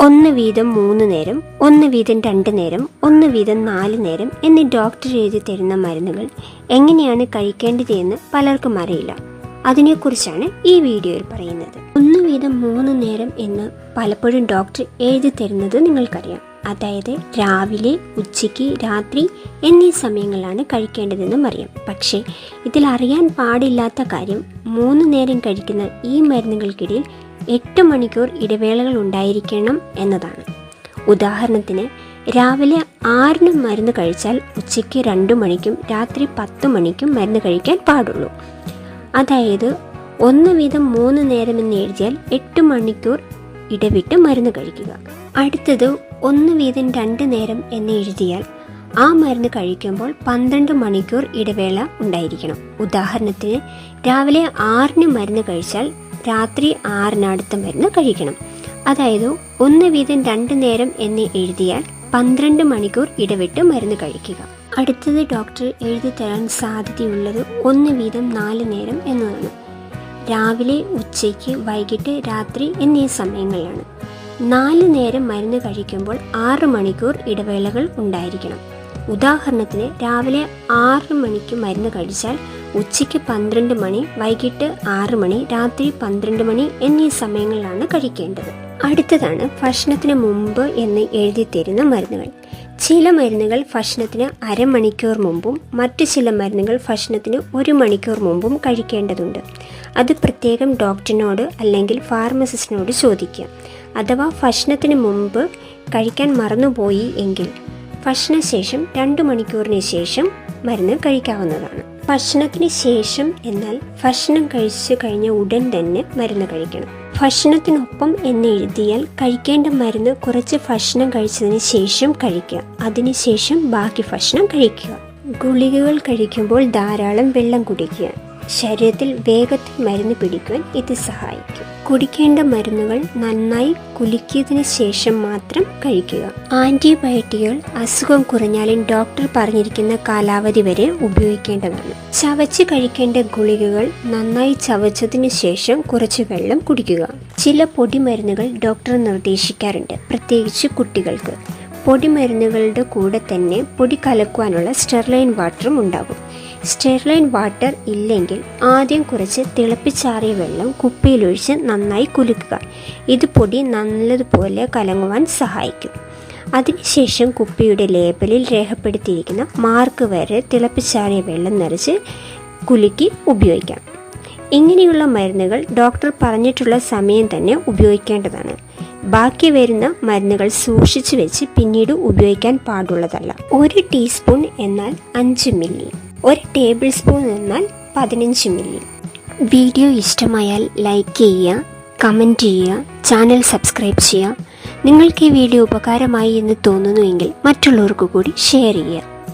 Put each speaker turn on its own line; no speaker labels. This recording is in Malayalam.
ഒന്ന് വീതം മൂന്ന് നേരം ഒന്ന് വീതം രണ്ട് നേരം ഒന്ന് വീതം നാല് നേരം എന്നീ ഡോക്ടർ എഴുതി തരുന്ന മരുന്നുകൾ എങ്ങനെയാണ് കഴിക്കേണ്ടതെന്ന് പലർക്കും അറിയില്ല. അതിനെക്കുറിച്ചാണ് ഈ വീഡിയോയിൽ പറയുന്നത്. ഒന്ന് വീതം മൂന്ന് നേരം എന്ന് പലപ്പോഴും ഡോക്ടർ എഴുതി തരുന്നത് നിങ്ങൾക്കറിയാം. അതായത് രാവിലെ ഉച്ചയ്ക്ക് രാത്രി എന്നീ സമയങ്ങളിലാണ് കഴിക്കേണ്ടതെന്നും അറിയാം. പക്ഷേ ഇതിൽ അറിയാൻ പാടില്ലാത്ത കാര്യം മൂന്ന് നേരം കഴിക്കുന്ന ഈ മരുന്നുകൾക്കിടയിൽ എട്ട് മണിക്കൂർ ഇടവേളകൾ ഉണ്ടായിരിക്കണം എന്നതാണ്. ഉദാഹരണത്തിന് രാവിലെ ആറിന് മരുന്ന് കഴിച്ചാൽ ഉച്ചയ്ക്ക് രണ്ട് മണിക്കും രാത്രി പത്ത് മണിക്കും മരുന്ന് കഴിക്കാൻ പാടുള്ളൂ. അതായത് ഒന്ന് വീതം മൂന്ന് നേരമെന്ന് എഴുതിയാൽ എട്ട് മണിക്കൂർ ഇടവിട്ട് മരുന്ന് കഴിക്കുക. അടുത്തത് ഒന്ന് വീതം രണ്ട് നേരം എന്ന് എഴുതിയാൽ ആ മരുന്ന് കഴിക്കുമ്പോൾ പന്ത്രണ്ട് മണിക്കൂർ ഇടവേള ഉണ്ടായിരിക്കണം. ഉദാഹരണത്തിന് രാവിലെ ആറിന് മരുന്ന് കഴിച്ചാൽ രാത്രി ആറിനടുത്തും മരുന്ന് കഴിക്കണം. അതായത് ഒന്ന് വീതം രണ്ട് നേരം എന്ന് എഴുതിയാൽ പന്ത്രണ്ട് മണിക്കൂർ ഇടവിട്ട് മരുന്ന് കഴിക്കുക. അടുത്തത് ഡോക്ടർ എഴുതി തരാൻ സാധ്യതയുള്ളത് ഒന്ന് വീതം നാല് നേരം എന്നതാണ്. രാവിലെ ഉച്ചയ്ക്ക് വൈകിട്ട് രാത്രി എന്നീ സമയങ്ങളിലാണ്. നാല് നേരം മരുന്ന് കഴിക്കുമ്പോൾ ആറ് മണിക്കൂർ ഇടവേളകൾ ഉണ്ടായിരിക്കണം. ഉദാഹരണത്തിന് രാവിലെ ആറ് മണിക്ക് മരുന്ന് കഴിച്ചാൽ ഉച്ചയ്ക്ക് പന്ത്രണ്ട് മണി വൈകിട്ട് ആറ് മണി രാത്രി പന്ത്രണ്ട് മണി എന്നീ സമയങ്ങളിലാണ് കഴിക്കേണ്ടത്. അടുത്തതാണ് ഭക്ഷണത്തിന് മുമ്പ് എന്ന് എഴുതി തരുന്ന മരുന്നുകൾ. ചില മരുന്നുകൾ ഭക്ഷണത്തിന് അരമണിക്കൂർ മുമ്പും മറ്റു ചില മരുന്നുകൾ ഭക്ഷണത്തിന് ഒരു മണിക്കൂർ മുമ്പും കഴിക്കേണ്ടതുണ്ട്. അത് പ്രത്യേകം ഡോക്ടറിനോട് അല്ലെങ്കിൽ ഫാർമസിസ്റ്റിനോട് ചോദിക്കുക. അഥവാ ഭക്ഷണത്തിന് മുമ്പ് കഴിക്കാൻ മറന്നുപോയി എങ്കിൽ ഭക്ഷണശേഷം രണ്ട് മണിക്കൂറിന് ശേഷം മരുന്ന് കഴിക്കാവുന്നതാണ്. ഭക്ഷണത്തിന് ശേഷം എന്നാൽ ഭക്ഷണം കഴിച്ചു കഴിഞ്ഞ ഉടൻ തന്നെ മരുന്ന് കഴിക്കണം. ഭക്ഷണത്തിനൊപ്പം എന്ന് എഴുതിയാൽ കഴിക്കേണ്ട മരുന്ന് കുറച്ച് ഭക്ഷണം കഴിച്ചതിന് ശേഷം കഴിക്കുക. അതിനുശേഷം ബാക്കി ഭക്ഷണം കഴിക്കുക. ഗുളികകൾ കഴിക്കുമ്പോൾ ധാരാളം വെള്ളം കുടിക്കുക. ശരീരത്തിൽ വേഗത്തിൽ മരുന്ന് പിടിക്കുവാൻ ഇത് സഹായിക്കും. കുടിക്കേണ്ട മരുന്നുകൾ നന്നായി കുലുക്കിയതിനു ശേഷം മാത്രം കഴിക്കുക. ആന്റിബയോട്ടിക്കുകൾ അസുഖം കുറഞ്ഞാലും ഡോക്ടർ പറഞ്ഞിരിക്കുന്ന കാലാവധി വരെ ഉപയോഗിക്കേണ്ടതാണ്. ചവച്ച് കഴിക്കേണ്ട ഗുളികകൾ നന്നായി ചവച്ചതിനു ശേഷം കുറച്ച് വെള്ളം കുടിക്കുക. ചില പൊടിമരുന്നുകൾ ഡോക്ടർ നിർദ്ദേശിക്കാറുണ്ട് പ്രത്യേകിച്ച് കുട്ടികൾക്ക്. പൊടിമരുന്നുകളുടെ കൂടെ തന്നെ പൊടി കലക്കുവാനുള്ള സ്റ്റെർലൈൻ വാട്ടറും ഉണ്ടാകും. സ്റ്റെർലൈൻ വാട്ടർ ഇല്ലെങ്കിൽ ആദ്യം കുറച്ച് തിളപ്പിച്ചാറിയ വെള്ളം കുപ്പിയിലൊഴിച്ച് നന്നായി കുലുക്കുക. ഇത് പൊടി നല്ലതുപോലെ കലങ്ങുവാൻ സഹായിക്കും. അതിനുശേഷം കുപ്പിയുടെ ലേബലിൽ രേഖപ്പെടുത്തിയിരിക്കുന്ന മാർക്ക് വരെ തിളപ്പിച്ചാറിയ വെള്ളം നിറച്ച് കുലുക്കി ഉപയോഗിക്കാം. ഇങ്ങനെയുള്ള മരുന്നുകൾ ഡോക്ടർ പറഞ്ഞിട്ടുള്ള സമയം തന്നെ ഉപയോഗിക്കേണ്ടതാണ്. ബാക്കി വരുന്ന മരുന്നുകൾ സൂക്ഷിച്ചു വെച്ച് പിന്നീട് ഉപയോഗിക്കാൻ പാടുള്ളതല്ല. ഒരു ടീസ്പൂൺ എന്നാൽ അഞ്ച് മില്ലി. ഒരു ടേബിൾ സ്പൂൺ എന്നാൽ പതിനഞ്ച് മില്ലി. വീഡിയോ ഇഷ്ടമായാൽ ലൈക്ക് ചെയ്യുക കമന്റ് ചെയ്യുക ചാനൽ സബ്സ്ക്രൈബ് ചെയ്യുക. നിങ്ങൾക്ക് ഈ വീഡിയോ ഉപകാരമായി എന്ന് തോന്നുന്നുവെങ്കിൽ മറ്റുള്ളവർക്ക് കൂടി ഷെയർ ചെയ്യുക.